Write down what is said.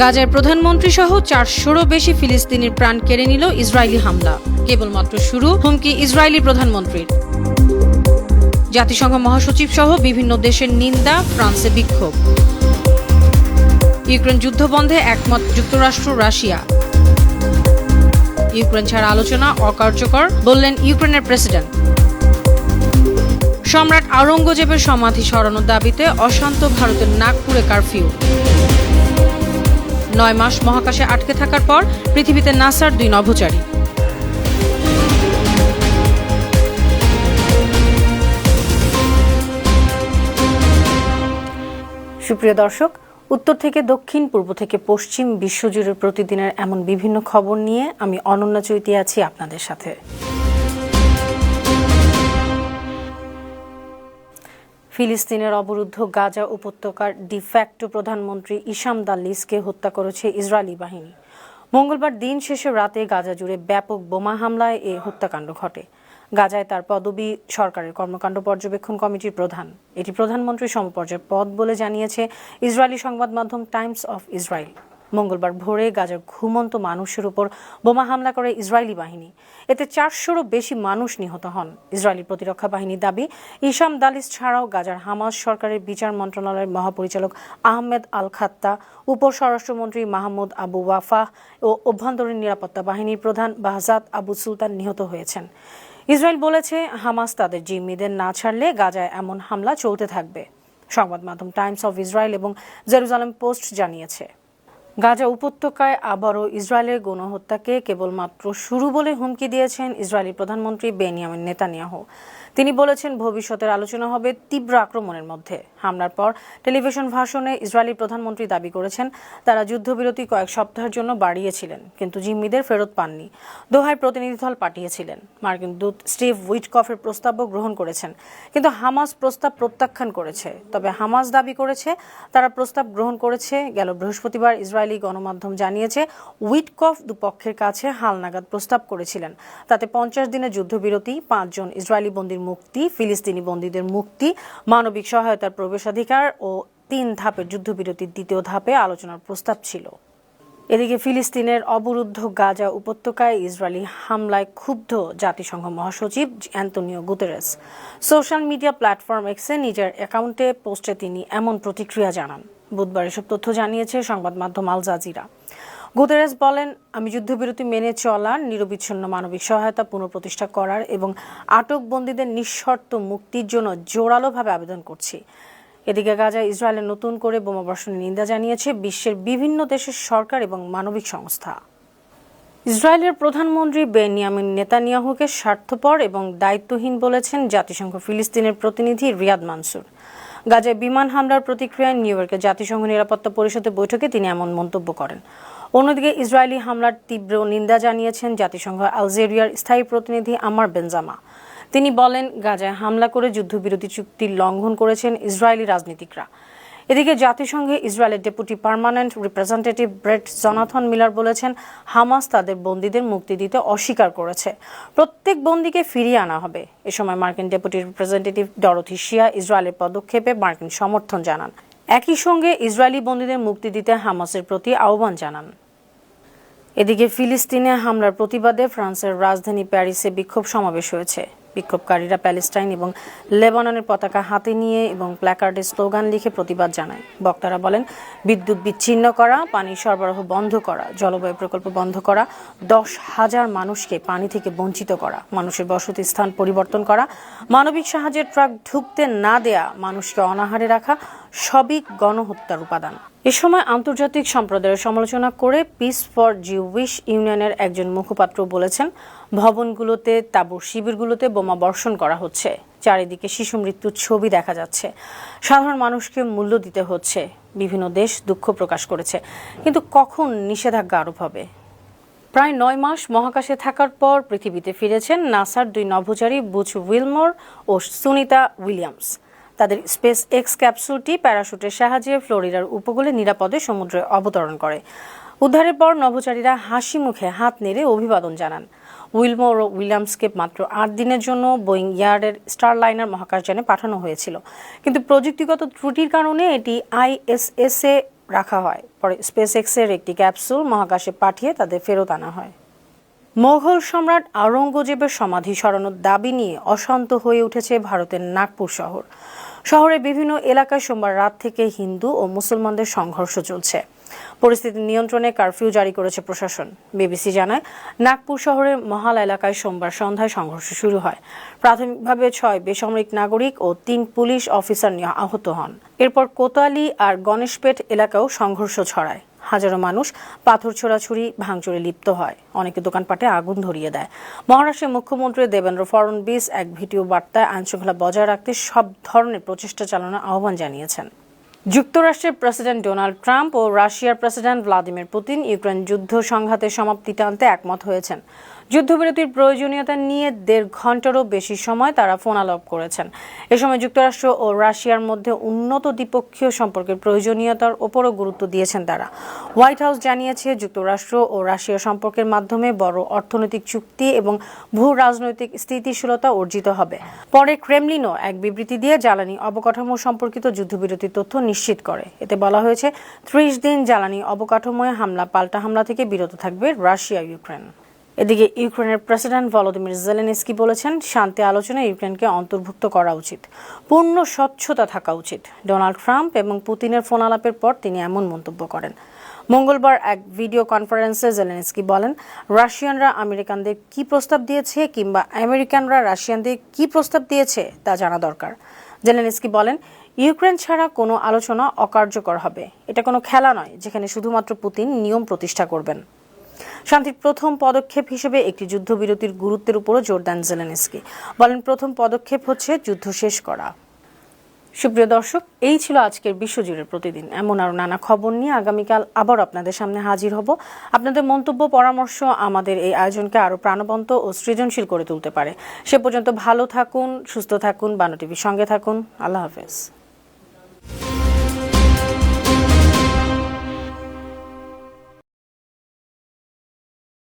গাজায় প্রধানমন্ত্রী সহ চারশোরও বেশি ফিলিস্তিনির প্রাণ কেড়ে নিল ইসরায়েলি হামলা। কেবলমাত্র শুরু, হুমকি ইসরায়েলি প্রধানমন্ত্রীর। জাতিসংঘ মহাসচিব সহ বিভিন্ন দেশের নিন্দা, ফ্রান্সে বিক্ষোভ। ইউক্রেন যুদ্ধ বন্ধে একমত যুক্তরাষ্ট্র, রাশিয়া। ইউক্রেন ছাড়া আলোচনা অকার্যকর, বললেন ইউক্রেনের প্রেসিডেন্ট। সম্রাট আওরঙ্গজেবের সমাধি সরানোর দাবিতে অশান্ত ভারতের নাগপুরে কারফিউ। নয় মাস মহাকাশে আটকে থাকার পর পৃথিবীতে নাসার দুই নভোচারী। সুপ্রিয় দর্শক, উত্তর থেকে দক্ষিণ, পূর্ব থেকে পশ্চিম বিশ্বজুড়ে প্রতিদিনের এমন বিভিন্ন খবর নিয়ে আমি অনন্যা চৈতি আছি আপনাদের সাথে। ফিলিস্তিনের অবরুদ্ধ গাজা উপত্যকার ডিফ্যাক্টো প্রধানমন্ত্রী ইসাম দাল্লিসকে হত্যা করেছে ইসরায়েলি বাহিনী। মঙ্গলবার দিন শেষে রাতে গাজা জুড়ে ব্যাপক বোমা হামলায় এ হত্যাকাণ্ড ঘটে। গাজায় তার পদবি সরকারের কর্মকাণ্ড পর্যবেক্ষণ কমিটির প্রধান। এটি প্রধানমন্ত্রী সমপর্যায়ের পদ বলে জানিয়েছে ইসরায়েলি সংবাদ মাধ্যম টাইমস অফ ইসরায়েল। মঙ্গলবার ভোরে গাজার ঘুমন্ত মানুষের উপর বোমা হামলা করে ইসরায়েলি বাহিনী। এতে চারশোরও বেশি মানুষ নিহত হন। ইসরায়েলি প্রতিরক্ষা বাহিনীর দাবি ইসাম দালিস ছাড়াও গাজার হামাস সরকারের বিচার মন্ত্রণালয়ের মহাপরিচালক আহমেদ আল খাত্তা উপ স্বরাষ্ট্রমন্ত্রী মাহমুদ আবু ওয়াফাহ ও অভ্যন্তরীণ নিরাপত্তা বাহিনীর প্রধান বাহজাদ আবু সুলতান নিহত হয়েছেন। ইসরায়েল বলেছে, হামাস তাদের জিম্মিদের না ছাড়লে গাজায় এমন হামলা চলতে থাকবে। সংবাদ মাধ্যম টাইমস অফ ইসরায়েল এবং জেরুজালেম পোস্ট জানিয়েছে। গাজা উপত্যকায় আবারও ইসরায়েলের গণহত্যাকে কেবলমাত্র শুরু বলে হুমকি দিয়েছেন ইসরায়েলি প্রধানমন্ত্রী বেনিয়ামিন নেতানিয়াহু। তিনি বলেছেন, ভবিষ্যতের আলোচনা হবে তীব্র আক্রমণের মধ্যে। হামলার পর টেলিভিশন ভাষণে ইসরায়েলি প্রধানমন্ত্রী দাবি করেছেন, তারা যুদ্ধবিরতি কয়েক সপ্তাহের জন্য বাড়িয়েছিলেন, কিন্তু জিম্মিদের ফেরত পাননি। দোহায় প্রতিনিধি দল পাঠিয়েছিলেন। মার্কিন দূত স্টিভ উইটকফের প্রস্তাবও গ্রহণ করেছেন। কিন্তু হামাস প্রস্তাব প্রত্যাখ্যান করেছে। তবে হামাস দাবি করেছে, তারা প্রস্তাব গ্রহণ করেছে, গেল বৃহস্পতিবার ইসরায়েলি গণমাধ্যম জানিয়েছে, উইটকফ দুপক্ষের কাছে হালনাগাদ প্রস্তাব করেছিলেন। তাতে পঞ্চাশ দিনের যুদ্ধবিরতি পাঁচজন ইসরায়েলি বন্দীর মুক্তি, ফিলিস্তিনি বন্দীদের মুক্তি, মানবিক সহায়তার প্রবেশাধিকার ও তিন ধাপের যুদ্ধবিরতির দ্বিতীয় ধাপে আলোচনার প্রস্তাব ছিল। এদিকে ফিলিস্তিনের অবরুদ্ধ গাজা উপত্যকায় ইসরায়েলি হামলায় ক্ষুব্ধ জাতিসংঘ মহাসচিব Antonio Guterres. Social media platform এক্সে নিজের অ্যাকাউন্টে পোস্টে তিনি এমন প্রতিক্রিয়া জানান। বুধবার এসব তথ্য জানিয়েছে সংবাদ মাধ্যম আল জাজিরা। গুতেরেস বলেন, আমি যুদ্ধবিরতি মেনে চলার, নিরবিচ্ছিন্ন মানবিক সহায়তা পুনঃপ্রতিষ্ঠা করার এবং আটক বন্দীদের নিঃশর্ত মুক্তির জন্য জোরালোভাবে আবেদন করছি। এদিকে গাজায় ইসরায়েলের নতুন করে বোমাবর্ষণের নিন্দা জানিয়েছে বিশ্বের বিভিন্ন দেশের সরকার এবং মানবিক সংস্থা। ইসরায়েলের প্রধানমন্ত্রী বেনিয়ামিন নেতানিয়াহুকে স্বার্থপর এবং দায়িত্বহীন বলেছেন জাতিসংঘ ফিলিস্তিনের প্রতিনিধি রিয়াদ মানসুর। গাজায় বিমান হামলার প্রতিক্রিয়ায় নিউ ইয়র্কের জাতিসংঘ নিরাপত্তা পরিষদের বৈঠকে তিনি এমন মন্তব্য করেন। অন্যদিকে ইসরায়েলি হামলার তীব্র নিন্দা জানিয়েছেন জাতিসংঘ আলজেরিয়ার স্থায়ী প্রতিনিধি আমার বেনজামা। তিনি বলেন, গাজায় হামলা করে যুদ্ধবিরতি চুক্তি লঙ্ঘন করেছেন ইসরায়েলি রাজনীতিকরা। এদিকে জাতিসংঘে ইসরায়েলের deputy permanent representative Brett Jonathan Miller বলেছেন, হামাস তাদের বন্দীদের মুক্তি দিতে অস্বীকার করেছে। প্রত্যেক বন্দীকে ফিরিয়ে আনা হবে। এ সময় মার্কিন ডেপুটি রিপ্রেজেন্টেটিভ ডরথি শিয়া ইসরায়েলের পদক্ষেপে মার্কিন সমর্থন জানান। একই সঙ্গে ইসরায়েলি বন্দীদের মুক্তি দিতে হামাসের প্রতি আহ্বান জানান। এদিকে ফিলিস্তিনে হামলার প্রতিবাদে ফ্রান্সের রাজধানী প্যারিসে বিক্ষোভ সমাবেশ হয়েছে। বিক্ষোভকারীরা প্যালেস্টাইন এবং লেবাননের পতাকা হাতে নিয়ে এবং প্ল্যাকার্ডে স্লোগান লিখে প্রতিবাদ জানায়। বক্তারা বলেন, বিদ্যুৎ বিচ্ছিন্ন করা, পানি সরবরাহ বন্ধ করা, জলবায়ু প্রকল্প বন্ধ করা, দশ হাজার মানুষকে পানি থেকে বঞ্চিত করা, মানুষের বসতি স্থান পরিবর্তন করা, মানবিক সাহায্যের ট্রাক ঢুকতে না দেয়া, মানুষকে অনাহারে রাখা, সবই গণহত্যার উপাদান। এ সময় আন্তর্জাতিক সম্প্রদায়ের সমালোচনা করে পিস ফর জিউইশ ইউনিয়নের একজন মুখপাত্র বলেছেন, ভবনগুলোতে, তাঁবুর শিবিরগুলোতে বোমা বর্ষণ করা হচ্ছে। চারিদিকে শিশু মৃত্যুর ছবি দেখা যাচ্ছে। সাধারণ মানুষকে মূল্য দিতে হচ্ছে। বিভিন্ন দেশ দুঃখ প্রকাশ করেছে। কিন্তু কখন নিষেধাজ্ঞা আরোপ হবে? প্রায় নয় মাস মহাকাশে থাকার পর পৃথিবীতে ফিরেছেন নাসার দুই নভোচারী বুচ উইলমোর ও সুনিতা উইলিয়ামস। তাদের স্পেস এক্স ক্যাপসুলটি প্যারাশুটের সাহায্যে ফ্লোরিডার উপকূলে নিরাপদে সমুদ্রে অবতরণ করে। উদ্ধারের পর নভোচারীরা হাসি মুখে হাত নেড়ে অভিবাদন জানান। উইলমোর ও উইলিয়ামসকে মাত্র আট দিনের জন্য বোয়িং ইয়ার্ডের স্টার স্টারলাইনার মহাকাশযানে পাঠানো হয়েছিল। কিন্তু প্রযুক্তিগত ত্রুটির কারণে এটি আইএসএস এ রাখা হয়। পরে স্পেস এক্সের একটি ক্যাপসুল মহাকাশে পাঠিয়ে তাদের ফেরত আনা হয়। মোঘল সম্রাট আওরঙ্গজেবের সমাধি সরানোর দাবি নিয়ে অশান্ত হয়ে উঠেছে ভারতের নাগপুর শহর। শহরের বিভিন্ন এলাকায় সোমবার রাত থেকে হিন্দু ও মুসলমানদের সংঘর্ষ চলছে। পরিস্থিতি নিয়ন্ত্রণে কারফিউ জারি করেছে প্রশাসন। বিবিসি জানায়, নাগপুর শহরের মহাল এলাকায় সোমবার সন্ধ্যায় সংঘর্ষ শুরু হয়। প্রাথমিকভাবে ছয় বেসামরিক নাগরিক ও তিন পুলিশ অফিসার নিয়ে আহত হন। এরপর কোতালি আর গণেশপেট এলাকাও সংঘর্ষ ছড়ায়। হাজারো মানুষ পাথর ছোড়াছুড়ি, ভাঙচুরে লিপ্ত হয়। অনেকে দোকানপাটে আগুন ধরিয়ে দেয়। মহারাষ্ট্রের মুখ্যমন্ত্রী দেবেন্দ্র ফড়নবিস এক ভিডিও বার্তায় আইনশৃঙ্খলা বজায় রাখতে সব ধরনের প্রচেষ্টা চালানোর আহ্বান জানিয়েছেন। যুক্তরাষ্ট্রের প্রেসিডেন্ট ডোনাল্ড ট্রাম্প ও রাশিয়ার প্রেসিডেন্ট ভ্লাদিমির পুতিন ইউক্রেন যুদ্ধ সংঘাতের সমাপ্তি টানতে একমত হয়েছেন। যুদ্ধবিরতির প্রয়োজনীয়তা নিয়ে দেড় ঘন্টারও বেশি সময় তারা ফোনালাপ করেছেন। এ সময় যুক্তরাষ্ট্র ও রাশিয়ার মধ্যে উন্নত দ্বিপক্ষীয় সম্পর্কের প্রয়োজনীয়তার ওপরও গুরুত্ব দিয়েছেন তারা। হোয়াইট হাউস জানিয়েছে, যুক্তরাষ্ট্র ও রাশিয়া সম্পর্কের মাধ্যমে বড় অর্থনৈতিক চুক্তি এবং ভূ রাজনৈতিক স্থিতিশীলতা অর্জিত হবে। পরে ক্রেমলিনও এক বিবৃতি দিয়ে জ্বালানি অবকাঠামো সম্পর্কিত যুদ্ধবিরতির তথ্য নিশ্চিত করে। এতে বলা হয়েছে, ত্রিশ দিন জ্বালানি অবকাঠামোয় হামলা, পাল্টা হামলা থেকে বিরত থাকবে রাশিয়া ইউক্রেন এদিকে ইউক্রেনের প্রেসিডেন্ট ভলোদিমির জেলেনস্কি বলেছেন, শান্তি আলোচনায় ইউক্রেনকে অন্তর্ভুক্ত করা উচিত, পূর্ণ স্বচ্ছতা থাকা উচিত। ডোনাল্ড ট্রাম্প এবং পুতিনের ফোন আলাপের পর তিনি এমন মন্তব্য করেন। মঙ্গলবার এক ভিডিও কনফারেন্সে জেলেনস্কি বলেন, রাশিয়ানরা আমেরিকানদের কি প্রস্তাব দিয়েছে কিংবা আমেরিকানরা রাশিয়ানদের কি প্রস্তাব দিয়েছে তা জানা দরকার। জেলেনস্কি বলেন, ইউক্রেন ছাড়া কোনো আলোচনা অকার্যকর হবে। এটা কোনো খেলা নয়, যেখানে শুধুমাত্র পুতিন নিয়ম প্রতিষ্ঠা করবেন। শান্তির প্রথম পদক্ষেপ হিসেবে একটি যুদ্ধবিরতির গুরুত্বের উপরও জোর দেন জেলেনস্কি। বলেন, প্রথম পদক্ষেপ হচ্ছে যুদ্ধ শেষ করা। সুপ্রিয় দর্শক, এই ছিল আজকের বিশ্বজুড়ে প্রতিদিন। এমন আরও নানা খবর নিয়ে আগামীকাল আবার আপনাদের সামনে হাজির হব। আপনাদের মন্তব্য, পরামর্শ আমাদের এই আয়োজনকে আরও প্রাণবন্ত ও সৃজনশীল করে তুলতে পারে। সে পর্যন্ত ভালো থাকুন, সুস্থ থাকুন, বানো টিভির সঙ্গে থাকুন। আল্লাহ হাফেজ।